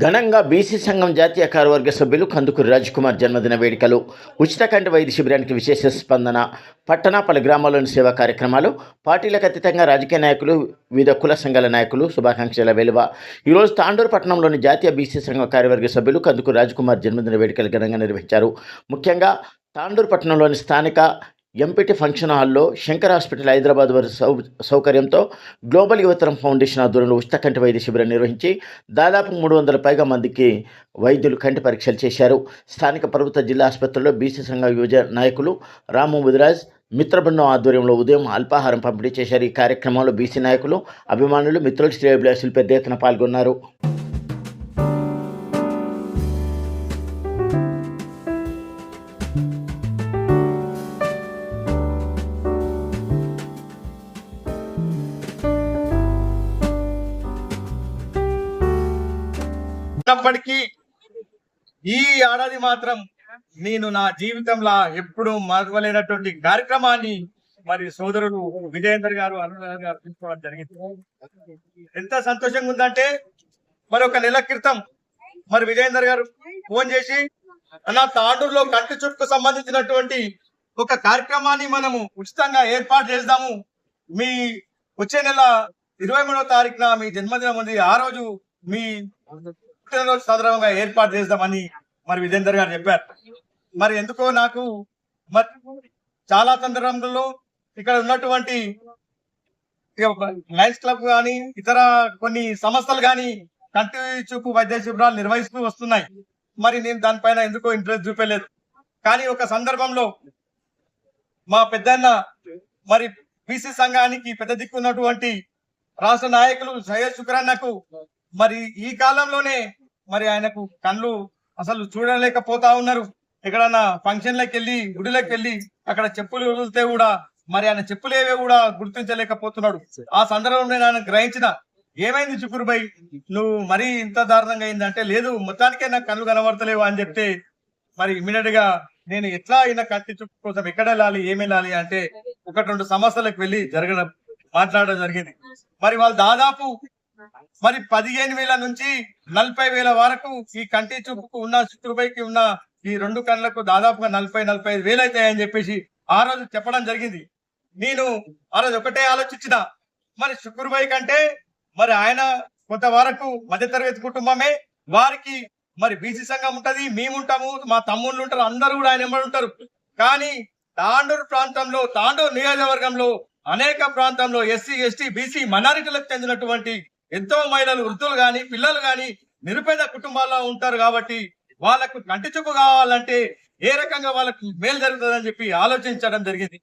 ఘనంగా బీసీ సంఘం జాతీయ కార్యవర్గ సభ్యులు కందుకూరి రాజ్కుమార్ జన్మదిన వేడుకలు ఉచిత కంటి వైద్య శిబిరానికి విశేష స్పందన పట్టణ పలు గ్రామాల్లోని సేవా కార్యక్రమాలు పార్టీలకు అతీతంగా రాజకీయ నాయకులు వివిధ కుల సంఘాల నాయకులు శుభాకాంక్షల వెలువ. ఈరోజు తాండూరు పట్టణంలోని జాతీయ బీసీ సంఘం కార్యవర్గ సభ్యులు కందుకూరి రాజ్కుమార్ జన్మదిన వేడుకలు ఘనంగా నిర్వహించారు. ముఖ్యంగా తాండూరు పట్టణంలోని స్థానిక ఎంపీటీ ఫంక్షన్ హాల్లో శంకర్ హాస్పిటల్ హైదరాబాద్ వారి సౌ సౌకర్యంతో గ్లోబల్ యువతరం ఫౌండేషన్ ఆధ్వర్యంలో ఉచిత కంటి వైద్య శిబిరం నిర్వహించి దాదాపు మూడు వందల పైగా మందికి వైద్యులు కంటి పరీక్షలు చేశారు. స్థానిక ప్రభుత్వ జిల్లా ఆసుపత్రిలో బీసీ సంఘ యువజ నాయకులు రాము ముదిరాజ్ మిత్రబృందం ఆధ్వర్యంలో ఉదయం అల్పాహారం పంపిణీ చేశారు. ఈ కార్యక్రమంలో బీసీ నాయకులు అభిమానులు మిత్రులు శ్రేయభిలాషులు పెద్ద ఎత్తున పాల్గొన్నారు. ఉన్నప్పటికీ ఈ ఏడాది మాత్రం నేను నా జీవితంలో ఎప్పుడూ మరవలేనటువంటి కార్యక్రమాన్ని మరి సోదరుడు విజయేందర్ గారు అనురాధ గారు తీసుకోవడం జరిగింది. ఎంత సంతోషంగా ఉందంటే మరి ఒక నెల క్రితం మరి విజయేందర్ గారు ఫోన్ చేసి నా తాండూరులో కంటి చుట్టుకు సంబంధించినటువంటి ఒక కార్యక్రమాన్ని మనము ఉచితంగా ఏర్పాటు చేద్దాము. మీ వచ్చే నెల ఇరవై మూడవ తారీఖున మీ జన్మదినం ఉంది. ఆ రోజు మీ పుట్టినరోజు సందర్భంగా ఏర్పాటు చేద్దామని మరి విజేందర్ గారు చెప్పారు. మరి ఎందుకో నాకు మరి చాలా సందర్భంలో ఇక్కడ ఉన్నటువంటి లయన్స్ క్లబ్ కానీ ఇతర కొన్ని సంస్థలు కానీ కంటి చూపు వైద్య శిబిరాలు నిర్వహిస్తూ వస్తున్నాయి. మరి నేను దానిపైన ఎందుకో ఇంట్రెస్ట్ చూపలేదు. కానీ ఒక సందర్భంలో మా పెద్దన్న మరి బీసీ సంఘానికి పెద్ద దిక్కున్నటువంటి రాష్ట్ర నాయకులు సయ్యద్ శుక్రాన్నకు మరి ఈ కాలంలోనే మరి ఆయనకు కళ్ళు అసలు చూడలేకపోతా ఉన్నారు. ఎక్కడన్నా ఫంక్షన్లకు వెళ్ళి గుడిలోకి వెళ్ళి అక్కడ చెప్పులు వదిలితే కూడా మరి ఆయన చెప్పులేవే కూడా గుర్తించలేకపోతున్నాడు. ఆ సందర్భంలో నేను గ్రహించిన ఏమైంది చుకురుబాయ్ నువ్వు మరీ ఇంత దారుణంగా అయిందంటే లేదు మొత్తానికే నాకు కళ్ళు కనబడతలేవు అని చెప్తే మరి ఇమీడియట్గా నేను ఎట్లా అయినా కత్తి చుక్కు కోసం ఎక్కడ వెళ్ళాలి ఏమి వెళ్ళాలి అంటే ఒకటి రెండు సమస్యలకు వెళ్ళి జరగడం మాట్లాడడం జరిగింది. మరి వాళ్ళు దాదాపు మరి పదిహేను వేల నుంచి నలభై వేల వరకు ఈ కంటి చూపుకు ఉన్న చుట్టుపైకి ఉన్న ఈ రెండు కళ్ళకు దాదాపుగా నలభై నలభై ఐదు వేలు అవుతాయని చెప్పేసి ఆ రోజు చెప్పడం జరిగింది. నేను ఆ రోజు ఒకటే ఆలోచించిన. మరి శుక్రుబాయి కంటే మరి ఆయన కొంత వరకు మధ్యతరగతి కుటుంబమే. వారికి మరి బీసీ సంఘం ఉంటది మేము ఉంటాము మా తమ్ముళ్ళు ఉంటారు అందరూ కూడా ఆయన ఎంబడి ఉంటారు. కానీ తాండూరు ప్రాంతంలో తాండూరు నియోజకవర్గంలో అనేక ప్రాంతంలో ఎస్సీ ఎస్టీ బీసీ మైనారిటీలకు చెందినటువంటి ఎంతో మహిళలు వృద్ధులు కానీ పిల్లలు కానీ నిరుపేద కుటుంబాల్లో ఉంటారు కాబట్టి వాళ్ళకు కంటి చూపు కావాలంటే ఏ రకంగా వాళ్ళకు మేలు జరుగుతుందని చెప్పి ఆలోచించడం జరిగింది.